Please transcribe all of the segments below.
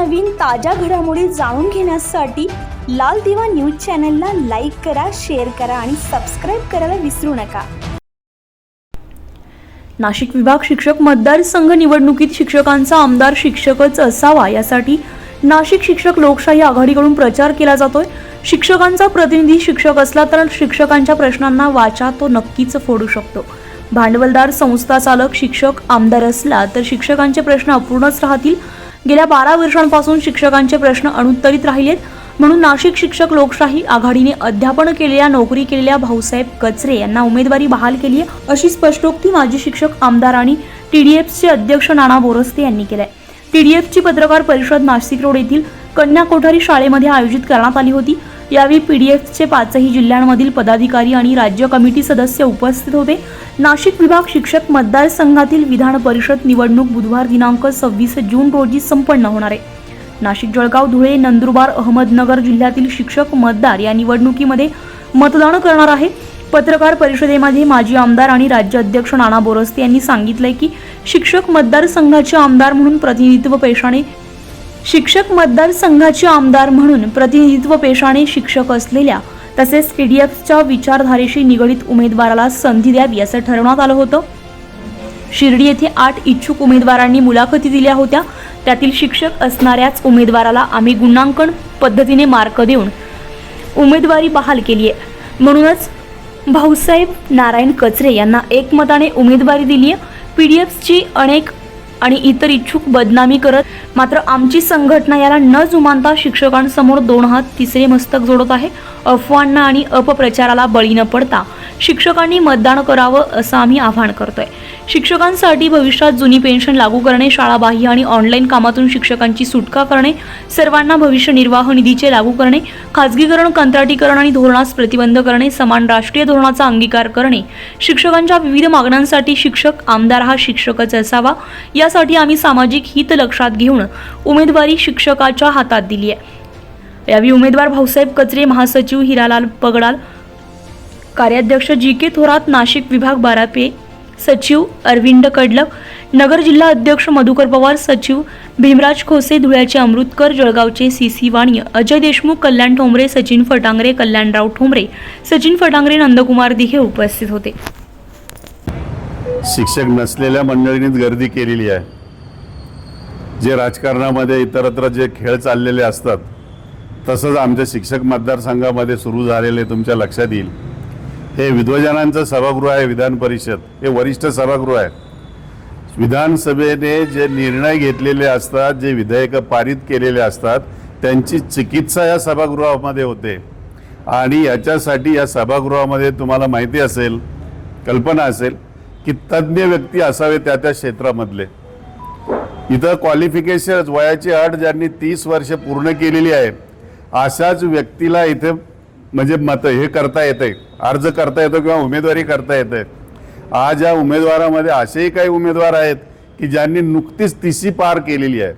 नवनवीन ताज्या घडामोडी जाणून घेण्यासाठी लाल दिवा न्यूज चॅनलला लाईक करा शेअर करा आणि सबस्क्राईब करायला विसरू नका. नाशिक विभाग शिक्षक मतदारसंघ निवडणुकीत शिक्षकांचा आमदार शिक्षकच असावा यासाठी नाशिक शिक्षक लोकशाही आघाडीकडून प्रचार केला जातोय. शिक्षकांचा प्रतिनिधी शिक्षक असला तर शिक्षकांच्या प्रश्नांना वाचा तो नक्कीच फोडू शकतो. भांडवलदार संस्था चालक शिक्षक आमदार असला तर शिक्षकांचे प्रश्न अपूर्णच राहतील. गेल्या बारा वर्षांपासून शिक्षकांचे प्रश्न अनुत्तरित राहिलेत. म्हणून नाशिक शिक्षक लोकशाही आघाडीने अध्यापन केलेल्या नोकरी केलेल्या भाऊसाहेब कचरे यांना उमेदवारी बहाल केली आहे अशी स्पष्टोक्ती माजी शिक्षक आमदार आणि टीडीएफचे अध्यक्ष नाना बोरस्ते यांनी केलंय. टीडीएफची पत्रकार परिषद नाशिक रोड येथील कन्या कोठारी शाळेमध्ये आयोजित करण्यात आली होती. यावेळी पीडीएफचे पाचही जिल्ह्यांमधील पदाधिकारी आणि राज्य कमिटी सदस्य उपस्थित होते. नाशिक विभाग शिक्षक मतदारसंघातील विधान परिषद निवडणूक बुधवार दिनांक सव्वीस जून रोजी संपन्न होणार आहे. नाशिक जळगाव धुळे नंदुरबार अहमदनगर जिल्ह्यातील शिक्षक मतदार या निवडणुकीमध्ये मतदान करणार आहे. पत्रकार परिषदेमध्ये माजी आमदार आणि राज्य अध्यक्ष नाना बोरस्ते यांनी सांगितलंय की शिक्षक मतदारसंघाचे आमदार म्हणून प्रतिनिधित्व पेशाने शिक्षक मतदारसंघाचे आमदार म्हणून प्रतिनिधित्व पेशाने शिक्षक असलेल्या तसेच टीडीएफच्या विचारधारेशी निगडीत उमेदवाराला संधी द्यावी असं ठरवण्यात आलं होतं. शिर्डी येथे आठ इच्छुक उमेदवारांनी मुलाखती दिल्या होत्या. त्यातील शिक्षक असणाऱ्याच उमेदवाराला आम्ही गुणांकन पद्धतीने मार्क देऊन उमेदवारी बहाल केली आहे. म्हणूनच भाऊसाहेब नारायण कचरे यांना एकमताने उमेदवारी दिली आहे. पी डी एफची अनेक आणि इतर इच्छुक बदनामी करत मात्र आमची संघटना याला न जुमानता शिक्षकांसमोर दोन हात तिसरे मस्तक जोडत आहे. अफवांना आणि अपप्रचाराला बळी न पडता. शिक्षकांनी मतदान करावं असं आम्ही आवाहन करतोय. शिक्षकांसाठी भविष्यात जुनी पेन्शन लागू करणे शाळाबाह्य आणि ऑनलाईन कामातून शिक्षकांची सुटका करणे सर्वांना भविष्य निर्वाह निधीचे लागू करणे खाजगीकरण कंत्राटीकरण आणि धोरणास प्रतिबंध करणे समान राष्ट्रीय धोरणाचा अंगीकार करणे. शिक्षकांच्या विविध मागण्यांसाठी शिक्षक आमदार हा शिक्षकच असावा. यासाठी आम्ही सामाजिक हित लक्षात घेऊन उमेदवारी शिक्षकाच्या हातात दिली आहे यावेळी उमेदवार भाऊसाहेब कचरे महासचिव हिरालाल पगडाल कार्याध्यक्ष जी के थोरात नाशिक विभाग बारापे सचिव अरविंद कडलक नगर जिल्हा अध्यक्ष मधुकर पवार सचिव भीमराज खोसे धुळ्याचे अमृतकर जळगावचे सी सी वाणी अजय देशमुख कल्याण ठोंबरे सचिन फटांगरे कल्याणराव ठोंबरे सचिन फटांगरे नंदकुमार दिघे उपस्थित होते. शिक्षक नसलेल्या मंडळींनीच गर्दी केलेली आहे. जे राजकारणामध्ये इतरत्र जे खेळ चाललेले असतात तसंच आमच्या शिक्षक मतदारसंघामध्ये सुरू झालेले तुमच्या लक्षात येईल. हे विद्वजनांचं सभागृह आहे विधान परिषद. हे वरिष्ठ सभागृह आहे विधानसभेने जे निर्णय घेतलेले असतात जे विधेयकं पारित केलेले असतात त्यांची चिकित्सा या सभागृहामध्ये होते. आणि याच्यासाठी या सभागृहामध्ये तुम्हाला माहिती असेल कल्पना असेल की तज्ज्ञ व्यक्ती असावे त्या त्या क्षेत्रामधले. इथं क्वालिफिकेशन वयाची अट ज्यांनी तीस वर्ष पूर्ण केलेली आहे अशाच व्यक्तीला इथे म्हणजे मतं हे करता येते अर्ज करता येतो किंवा उमेदवारी करता येते आज या उमेदवारामध्ये असेही काही उमेदवार आहेत की ज्यांनी नुकतीच तिसी पार केलेली आहे.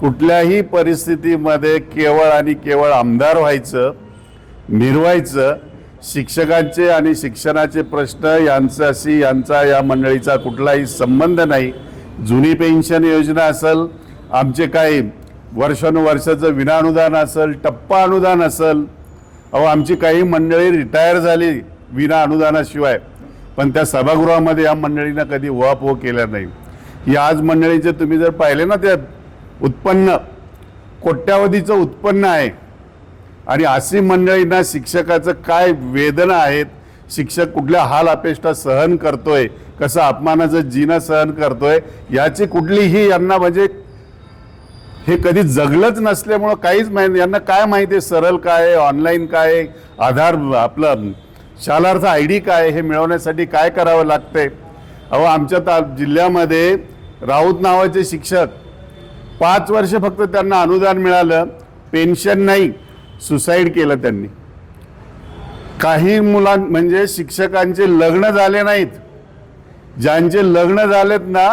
कुठल्याही परिस्थितीमध्ये केवळ आणि केवळ आमदार व्हायचं मिरवायचं शिक्षकांचे आणि शिक्षणाचे प्रश्न यांच्याशी यांचा या मंडळीचा कुठलाही संबंध नाही. जुनी पेन्शन योजना असेल आमचे काही वर्षानुवर्षाचं विनाअनुदान असेल टप्पा अनुदान असेल. अहो आमची काही मंडळी रिटायर झाली विना अनुदानाशिवाय पण त्या सभागृहामध्ये या मंडळीनं कधी वहापोह केल्या नाही. या आज मंडळीचे तुम्ही जर पाहिले ना ते उत्पन्न कोट्यावधीचं उत्पन्न आहे. आणि अशी मंडळींना शिक्षकाचं काय वेदना आहेत शिक्षक कुठल्या हाल अपेष्टा सहन करतोय कसं अपमानाचं जीना सहन करतोय याची कुठलीही यांना म्हणजे हे कधी जगलंच नसल्यामुळं काहीच माहिती यांना काय माहिती आहे? सरळ काय आहे? ऑनलाईन काय आहे? आधार आपलं शालार्थ आय डी काय हे मिळवण्यासाठी काय करावं लागतंय? अहो आमच्या ता जिल्ह्यामध्ये राऊत नावाचे शिक्षक पाच वर्ष फक्त त्यांना अनुदान मिळालं पेन्शन नाही सुसाईड केलं त्यांनी. काही मुलां म्हणजे शिक्षकांचे लग्न झाले नाहीत. ज्यांचे लग्न झालेत ना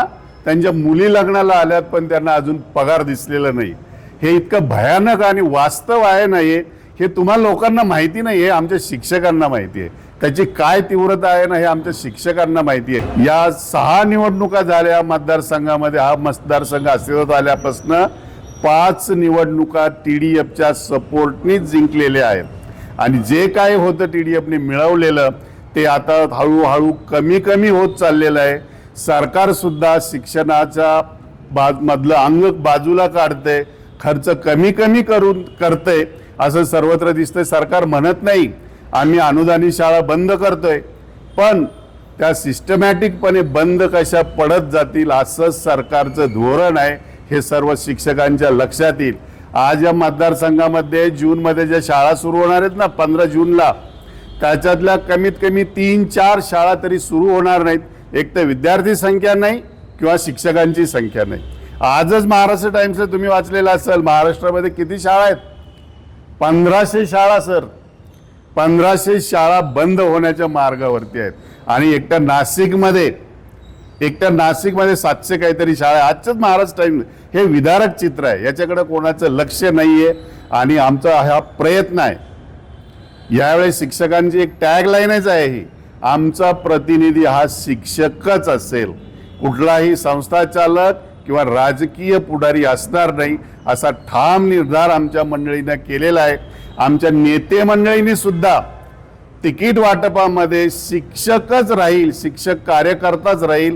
त्यांच्या मुली लग्नाला आल्यात पण त्यांना अजून पगार दिसलेला नाही. हे इतकं भयानक आणि वास्तव आहे नाही हे? हे तुम्हाला लोकांना माहिती नाही हे आमच्या शिक्षकांना माहिती आहे. त्याची काय तीव्रता आहे ना हे आमच्या शिक्षकांना माहिती आहे. या सहा निवडणुका झाल्या मतदारसंघामध्ये. हा मतदारसंघ अस्तित्वात आल्यापासनं पाच निवडणुका टी डी एफच्या सपोर्टनीच जिंकलेल्या आहेत. आणि जे काय होतं टी डी एफने मिळवलेलं ते आता हळूहळू कमी कमी होत चाललेलं आहे. सरकारसुद्धा शिक्षणाच्या बाज मधलं अंग बाजूला काढते खर्च कमी कमी करून करते असं सर्वत्र दिसतंय. सरकार म्हणत नाही आम्ही अनुदानी शाळा बंद करतोय पण त्या सिस्टमॅटिकपणे बंद कशा पडत जातील असं सरकारचं धोरण आहे हे सर्व शिक्षकांच्या लक्षात येईल. आज या मतदारसंघामध्ये जूनमध्ये ज्या शाळा सुरू होणार आहेत ना पंधरा जूनला त्याच्यातल्या कमीत कमी तीन चार शाळा तरी सुरू होणार नाहीत. एक तर विद्यार्थी संख्या नाही किंवा शिक्षकांची संख्या नाही. आजच महाराष्ट्र टाईम्सला तुम्ही वाचलेलं असाल महाराष्ट्रामध्ये किती शाळा आहेत? पंधराशे शाळा सर. पंधराशे शाळा बंद होण्याच्या मार्गावरती आहेत. आणि एकट्या नाशिकमध्ये एकट्या नाशिकमध्ये सातशे काहीतरी शाळा आहे. आजचंच महाराष्ट्र टाईम हे विदारक चित्र आहे. याच्याकडे कोणाचं लक्ष नाही आहे आणि आमचा हा प्रयत्न आहे. यावेळेस शिक्षकांची एक टॅगलाईनच आहे ही. आमचा प्रतिनिधी हा शिक्षकच असेल. कुठलाही संस्थाचालक किंवा राजकीय पुढारी असणार नाही असा ठाम निर्धार आमच्या मंडळीनं केलेला आहे. आमच्या नेते मंडळींनी सुद्धा तिकीट वाटपामध्ये शिक्षकच राहील शिक्षक कार्यकर्ताच राहील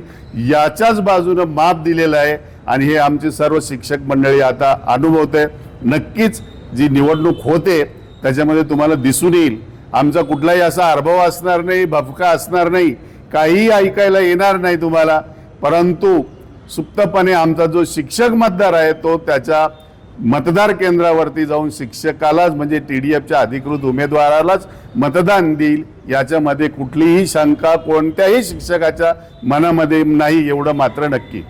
याच्याच बाजूनं माप दिलेलं आहे आणि हे आमची सर्व शिक्षक मंडळी आता अनुभवते नक्कीच जी निवडणूक होते त्याच्यामध्ये तुम्हाला दिसून येईल. आमचा कुठलाही असा अनुभव असणार नाही भपका असणार नाही काहीही ऐकायला येणार नाही तुम्हाला. परंतु सुप्तपणे आमचा जो शिक्षक मतदार आहे तो त्याच्या मतदार केंद्रावरती जाऊन शिक्षकालाच म्हणजे टी डी एफच्या अधिकृत उमेदवारालाच मतदान देईल. याच्यामध्ये कुठलीही शंका कोणत्याही शिक्षकाच्या मनामध्ये नाही एवढं मात्र नक्की.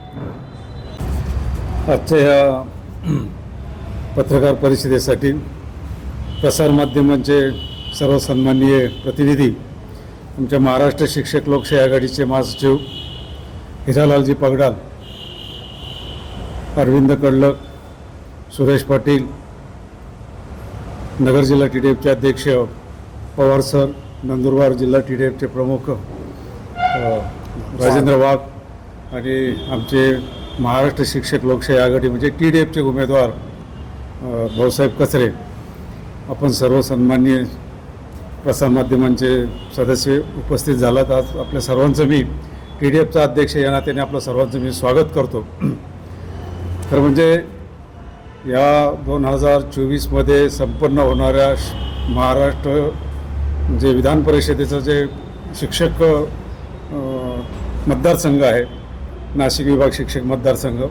आजच्या ह्या पत्रकार परिषदेसाठी प्रसारमाध्यमांचे सर्व सन्माननीय प्रतिनिधी आमच्या महाराष्ट्र शिक्षक लोकशाही आघाडीचे महासचिव हिरालालजी पगडाल अरविंद कडलक सुरेश पाटील नगर जिल्हा टी डी एफचे अध्यक्ष पवार सर नंदुरबार जिल्हा टी डी एफचे प्रमुख राजेंद्र वाघ आणि आमचे महाराष्ट्र शिक्षक लोकशाही आघाडी म्हणजे टी डी एफचे उमेदवार भाऊसाहेब कचरे. आपण सर्व सन्माननीय प्रसारमाध्यमांचे सदस्य उपस्थित झालात. आज आपल्या सर्वांचं मी टी डी एफचा अध्यक्ष या नात्याने आपलं सर्वांचं मी स्वागत करतो. तर म्हणजे या दोन हजार चोवीसमध्ये संपन्न होणाऱ्या श- महाराष्ट्र जे विधान परिषदेचं जे शिक्षक मतदारसंघ आहे नाशिक विभाग शिक्षक मतदारसंघ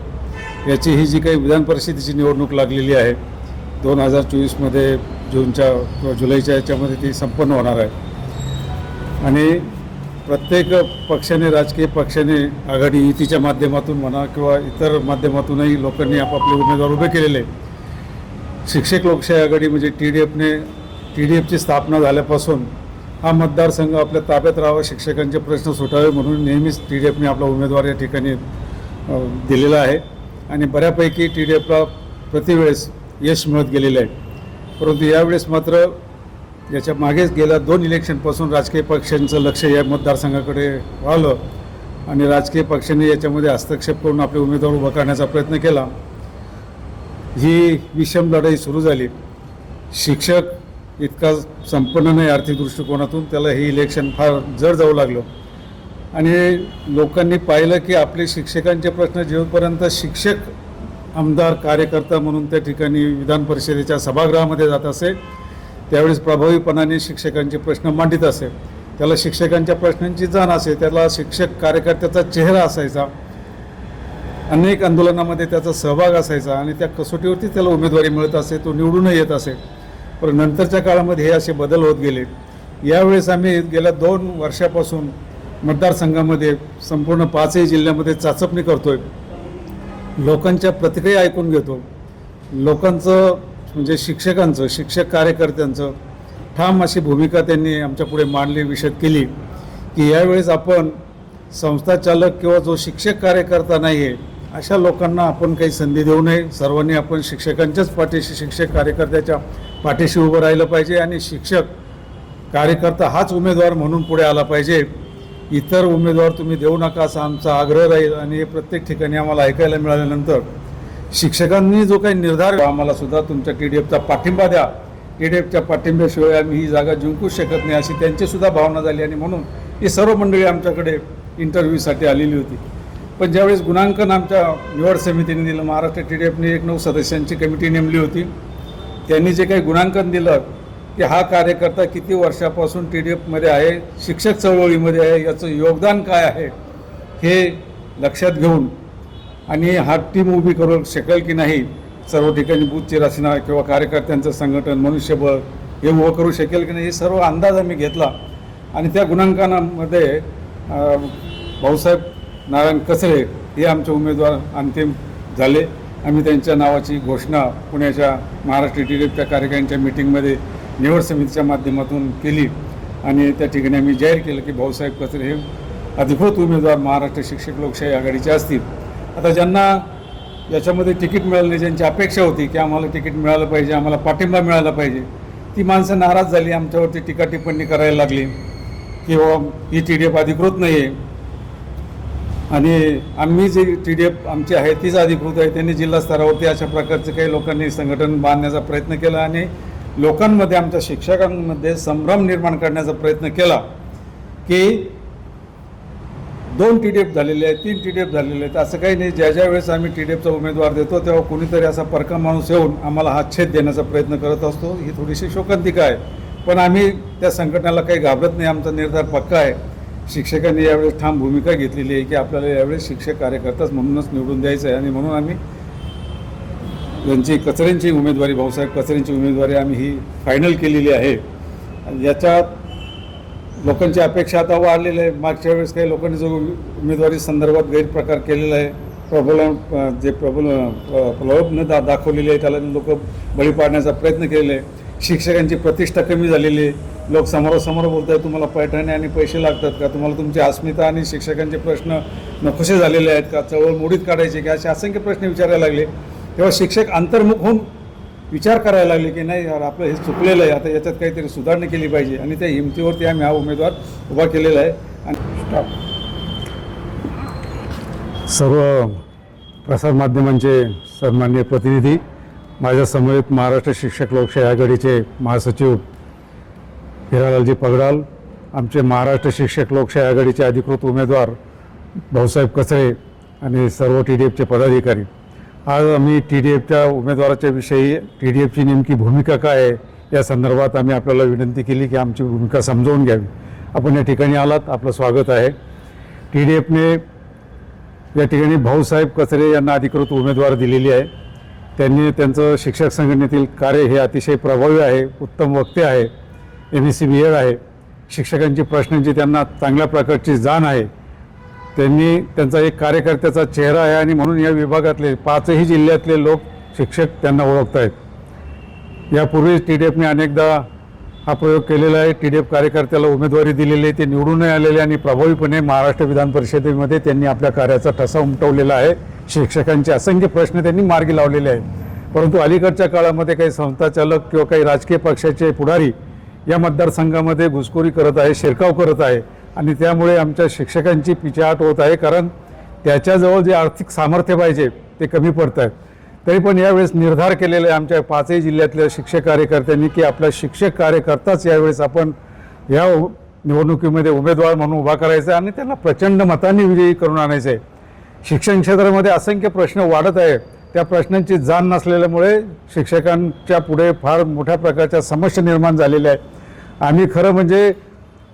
याची ही जी काही विधान परिषदेची निवडणूक लागलेली आहे दोन हजार चोवीसमध्ये जूनच्या किंवा जुलैच्या याच्यामध्ये ती संपन्न होणार आहे. आणि प्रत्येक पक्षाने राजकीय पक्षाने आघाडी युतीच्या माध्यमातून म्हणा किंवा इतर माध्यमातूनही लोकांनी आपापले उमेदवार उभे केलेले शिक्षक लोकशाही आघाडी म्हणजे टी डी एफने टी डी एफची स्थापना झाल्यापासून हा मतदारसंघ आपल्या ताब्यात राहावा शिक्षकांचे प्रश्न सुटावे म्हणून नेहमीच टी डी एफने आपला उमेदवार या ठिकाणी दिलेला आहे. आणि बऱ्यापैकी टी डी एफला प्रतिवेळेस यश मिळत गेलेलं आहे. परंतु यावेळेस मात्र याच्या मागेच गेल्या दोन इलेक्शनपासून राजकीय पक्षांचं लक्ष या मतदारसंघाकडे वळालं आणि राजकीय पक्षांनी याच्यामध्ये हस्तक्षेप करून आपले उमेदवार उभा करण्याचा प्रयत्न केला. ही विषम लढाई सुरू झाली. शिक्षक इतका संपन्न नाही आर्थिक दृष्टिकोनातून त्याला हे इलेक्शन फार जड जाऊ लागलं. आणि लोकांनी पाहिलं की आपले शिक्षकांचे प्रश्न जेवपर्यंत शिक्षक आमदार कार्यकर्ता म्हणून त्या ठिकाणी विधान परिषदेच्या सभागृहामध्ये जात असे. त्यावेळेस प्रभावीपणाने शिक्षकांचे प्रश्न मांडित असे. त्याला शिक्षकांच्या प्रश्नांची जाण असे. त्याला शिक्षक कार्यकर्त्याचा चेहरा असायचा. अनेक आंदोलनामध्ये त्याचा सहभाग असायचा आणि त्या कसोटीवरती त्याला उमेदवारी मिळत असे. तो निवडूनही येत असे. पण नंतरच्या काळामध्ये हे असे बदल होत गेले. यावेळेस आम्ही गेल्या दोन वर्षापासून मतदारसंघामध्ये संपूर्ण पाचही जिल्ह्यामध्ये चाचपणी करतो आहे लोकांच्या प्रतिक्रिया ऐकून घेतो. लोकांचं म्हणजे शिक्षकांचं शिक्षक कार्यकर्त्यांचं ठाम अशी भूमिका त्यांनी आमच्या पुढे मांडली विषय केली की यावेळेस आपण संस्था चालक किंवा जो शिक्षक कार्यकर्ता नाही आहे अशा लोकांना आपण काही संधी देऊ नये. सर्वांनी आपण शिक्षकांच्याच पाठीशी शिक्षक कार्यकर्त्याच्या पाठीशी उभं राहिलं पाहिजे आणि शिक्षक कार्यकर्ता हाच उमेदवार म्हणून पुढे आला पाहिजे. इतर उमेदवार तुम्ही देऊ नका असा आमचा आग्रह राहील आणि हे प्रत्येक ठिकाणी आम्हाला ऐकायला मिळाल्यानंतर शिक्षकांनी जो काही निर्धार आम्हाला सुद्धा तुमच्या टी डी एफचा पाठिंबा द्या. टी डी एफच्या पाठिंब्याशिवाय आम्ही ही जागा जिंकूच शकत नाही अशी त्यांची सुद्धा भावना झाली आणि म्हणून ही सर्व मंडळी आमच्याकडे इंटरव्ह्यूसाठी आलेली होती. पण ज्यावेळेस गुणांकन आमच्या निवड समितीने दिलं महाराष्ट्र टी डी एफने एक नऊ सदस्यांची कमिटी नेमली होती. त्यांनी जे काही गुणांकन दिलं की हा कार्यकर्ता किती वर्षापासून टी डी एफमध्ये आहे शिक्षक चळवळीमध्ये आहे याचं योगदान काय आहे हे लक्षात घेऊन आणि हा टीम उभी करू शकेल की नाही सर्व ठिकाणी बूथची रचना किंवा कार्यकर्त्यांचं संघटन मनुष्यबळ हे उभं करू शकेल की नाही हे सर्व अंदाज आम्ही घेतला. आणि त्या गुणांकनामध्ये भाऊसाहेब नारायण कसरे हे आमचे उमेदवार अंतिम झाले. आम्ही त्यांच्या नावाची घोषणा पुण्याच्या महाराष्ट्र टी डी एफच्या कार्यकारिणीच्या मिटिंगमध्ये निवड समितीच्या माध्यमातून केली आणि त्या ठिकाणी आम्ही जाहीर केलं की भाऊसाहेब कचरे हे अधिकृत उमेदवार महाराष्ट्र शिक्षक लोकशाही आघाडीचे असतील. आता ज्यांना याच्यामध्ये तिकीट मिळालं नाही ज्यांची अपेक्षा होती की आम्हाला तिकीट मिळालं पाहिजे आम्हाला पाठिंबा मिळाला पाहिजे ती माणसं नाराज झाली आमच्यावरती टीका टिप्पणी करायला लागली की बाबा ही टी डी एफ अधिकृत नाही आहे आणि आम्ही जे टी डी एफ आमची आहे तीच अधिकृत आहे त्यांनी जिल्हा स्तरावरती अशा प्रकारचे काही लोकांनी संघटन बांधण्याचा प्रयत्न केला आणि लोकांमध्ये आमच्या शिक्षकांमध्ये संभ्रम निर्माण करण्याचा प्रयत्न केला की दोन टी डी एफ झालेले आहेत तीन टी डी एफ झालेले आहेत. असं काही नाही ज्या ज्या वेळेस आम्ही टी डी एफचा उमेदवार देतो तेव्हा कुणीतरी असा परका माणूस येऊन आम्हाला हा छेद देण्याचा प्रयत्न करत असतो. ही थोडीशी शोकांतिका आहे. पण आम्ही त्या संघटनेला काही घाबरत नाही आमचा निर्धार पक्का आहे. शिक्षकांनी यावेळेस ठाम भूमिका घेतलेली आहे की आपल्याला यावेळेस शिक्षक कार्यकर्ताच म्हणूनच निवडून द्यायचं आहे आणि म्हणून आम्ही यांची कचऱ्यांची उमेदवारी भाऊसाहेब कचऱ्यांची उमेदवारी आम्ही ही फायनल केलेली आहे. आणि याच्यात लोकांची अपेक्षा आता वाढलेली आहे. मागच्या वेळेस काही लोकांनी जो उमेदवारी संदर्भात गैरप्रकार केलेला आहे प्रबल जे प्रबल प्रलोभनं दा दाखवलेली आहे त्याला लोक बळी पाडण्याचा प्रयत्न केलेला आहे. शिक्षकांची प्रतिष्ठा कमी झालेली आहे. लोक समोरासमोर बोलत आहेत तुम्हाला पैठणे आणि पैसे लागतात का? तुम्हाला तुमची अस्मिता आणि शिक्षकांचे प्रश्न नकोसे झालेले आहेत का? चळवळ मोडीत काढायचे की? असे असंख्य प्रश्न विचारायला लागले. तेव्हा शिक्षक अंतर्मुख होऊन विचार करायला लागले की नाही यार आपलं हे चुकलेलं आहे आता याच्यात काहीतरी सुधारणा केली पाहिजे. आणि त्या हिमतीवरती आम्ही हा उमेदवार उभा केलेला आहे. आणि स्टॉप सर्व प्रसारमाध्यमांचे सन्मान्य प्रतिनिधी माझ्यासमवेत महाराष्ट्र शिक्षक लोकशाही आघाडीचे महासचिव हिरालालजी पगडाल आमचे महाराष्ट्र शिक्षक लोकशाही आघाडीचे अधिकृत उमेदवार भाऊसाहेब कचरे आणि सर्व टी डी एफचे पदाधिकारी. आज आम्ही टी डी एफच्या उमेदवाराच्या विषयी टी डी एफची नेमकी भूमिका काय आहे या संदर्भात आम्ही आपल्याला विनंती केली की आमची भूमिका समजावून घ्यावी. आपण या ठिकाणी आलात आपलं स्वागत आहे. टी डी एफने या ठिकाणी भाऊसाहेब कचरे यांना अधिकृत उमेदवार दिलेली आहे. त्यांनी त्यांचं शिक्षक संघटनेतील कार्य हे अतिशय प्रभावी आहे उत्तम वक्ते आहे M S C B Ed आहे. शिक्षकांची प्रश्नांची त्यांना चांगल्या प्रकारची जाण आहे. त्यांनी त्यांचा एक कार्यकर्त्याचा चेहरा आहे आणि म्हणून या विभागातले पाचही जिल्ह्यातले लोक शिक्षक त्यांना ओळखत आहेत यापूर्वीच टी डी एफने अनेकदा हा प्रयोग केलेला आहे. टी डी एफ कार्यकर्त्याला उमेदवारी दिलेली आहे. ते निवडूनही आलेले आणि प्रभावीपणे महाराष्ट्र विधान परिषदेमध्ये त्यांनी आपल्या कार्याचा ठसा उमटवलेला आहे. शिक्षकांचे असंख्य प्रश्न त्यांनी मार्गी लावलेले आहेत. परंतु अलीकडच्या काळामध्ये काही संस्थाचालक किंवा काही राजकीय पक्षाचे पुढारी या मतदारसंघामध्ये घुसखोरी करत आहे शिरकाव करत आहे. आणि त्यामुळे आमच्या शिक्षकांची पिछाट होत आहे कारण त्याच्याजवळ जे आर्थिक सामर्थ्य पाहिजे ते कमी पडत आहेत तरी पण यावेळेस निर्धार केलेला आहे आमच्या पाचही जिल्ह्यातल्या शिक्षक कार्यकर्त्यांनी की आपला शिक्षक कार्यकर्ताच यावेळेस आपण या निवडणुकीमध्ये उमेदवार म्हणून उभा करायचा आहे आणि त्यांना प्रचंड मतांनी विजयी करून आणायचं आहे. शिक्षण क्षेत्रामध्ये असंख्य प्रश्न वाढत आहे. त्या प्रश्नांची जाण नसलेल्यामुळे शिक्षकांच्या पुढे फार मोठ्या प्रकारच्या समस्या निर्माण झालेल्या आहे आम्ही खरं म्हणजे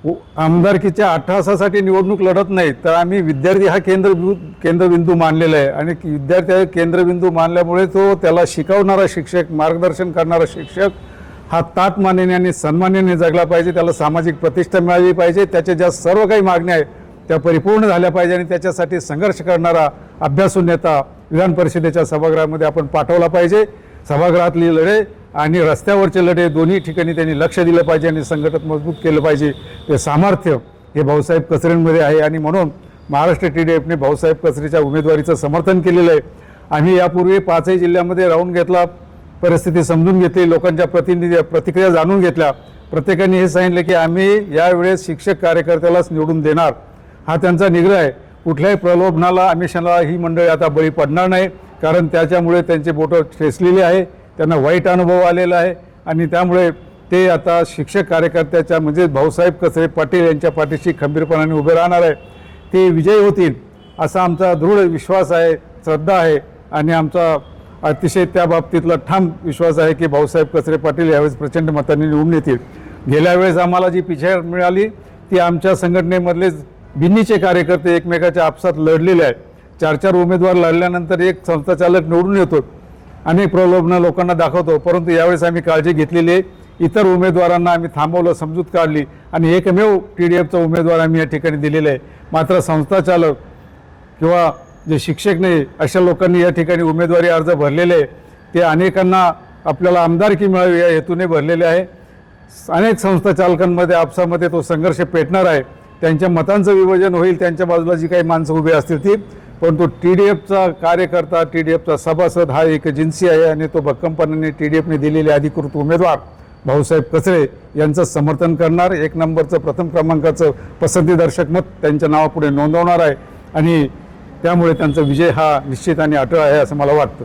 आमदारकीच्या अठ्ठासासाठी निवडणूक लढत नाही तर आम्ही विद्यार्थी हा केंद्रबिंदू केंद्रबिंदू मानलेला आहे. आणि विद्यार्थी हा केंद्रबिंदू मानल्यामुळे तो त्याला शिकवणारा शिक्षक मार्गदर्शन करणारा शिक्षक हा ताट मानेने आणि सन्मानाने जगला पाहिजे त्याला सामाजिक प्रतिष्ठा मिळाली पाहिजे त्याच्या ज्या सर्व काही मागण्या आहेत त्या परिपूर्ण झाल्या पाहिजे आणि त्याच्यासाठी संघर्ष करणारा अभ्यासू नेता विधान परिषदेच्या सभागृहामध्ये आपण पाठवला पाहिजे. सभागृहातली लढे आणि रस्त्यावरचे लढे दोन्ही ठिकाणी त्यांनी लक्ष दिलं पाहिजे आणि संघटन मजबूत केलं पाहिजे. ते सामर्थ्य हे भाऊसाहेब कचरेंमध्ये आहे आणि म्हणून महाराष्ट्र टी डी एफने भाऊसाहेब कचरेच्या उमेदवारीचं समर्थन केलेलं आहे. आम्ही यापूर्वी पाचही जिल्ह्यामध्ये राहून घेतला परिस्थिती समजून घेतली लोकांच्या प्रतिनिधी प्रतिक्रिया जाणून घेतल्या. प्रत्येकाने हे सांगितलं की आम्ही यावेळेस शिक्षक कार्यकर्त्यालाच निवडून देणार. हा त्यांचा निग्रह आहे. कुठल्याही प्रलोभनाला आमिषाला ही मंडळी आता बळी पडणार नाही कारण त्याच्यामुळे त्यांचे बोटं ठेचलेली आहे. त्यांना वाईट अनुभव आलेला आहे. आणि त्यामुळे ते आता शिक्षक कार्यकर्त्याच्या म्हणजे भाऊसाहेब कचरे पाटील यांच्या पाठीशी खंबीरपणाने उभे राहणार आहे. ते विजयी होतील असा आमचा दृढ विश्वास आहे श्रद्धा आहे. आणि आमचा अतिशय त्या बाबतीतला ठाम विश्वास आहे की भाऊसाहेब कचरे पाटील यावेळेस प्रचंड मताने निवडून येतील. गेल्या वेळेस आम्हाला जी पिछाड मिळाली ती आमच्या संघटनेमधलेच भिन्नीचे कार्यकर्ते एकमेकाच्या आपसात लढलेले आहेत. चार चार उमेदवार लढल्यानंतर एक संस्थाचालक निवडून येतो. अनेक प्रलोभनं लोकांना दाखवतो परंतु यावेळेस आम्ही काळजी घेतलेली आहे. इतर उमेदवारांना आम्ही थांबवलं समजूत काढली आणि एकमेव टी डी एफचा उमेदवार आम्ही या ठिकाणी दिलेला आहे. मात्र संस्थाचालक किंवा जे शिक्षक नाही अशा लोकांनी या ठिकाणी उमेदवारी अर्ज भरलेले आहे. ते अनेकांना आपल्याला आमदारकी मिळावी या हेतूने भरलेले आहे. अनेक संस्था चालकांमध्ये आपसामध्ये तो संघर्ष पेटणार आहे. त्यांच्या मतांचं विभाजन होईल त्यांच्या बाजूला जी काही माणसं उभी असतील ती परंतु टी डी एफचा कार्यकर्ता टी डी एफचा सभासद हा एक जिन्सी आहे आणि तो भक्कमपणाने टी डी एफने दिलेले अधिकृत उमेदवार भाऊसाहेब कचरे यांचं समर्थन करणार. एक नंबरचं प्रथम क्रमांकाचं पसंतीदर्शक मत त्यांच्या नावापुढे नोंदवणार आहे आणि त्यामुळे त्यांचा विजय हा निश्चित आणि अटळ आहे असं मला वाटतं.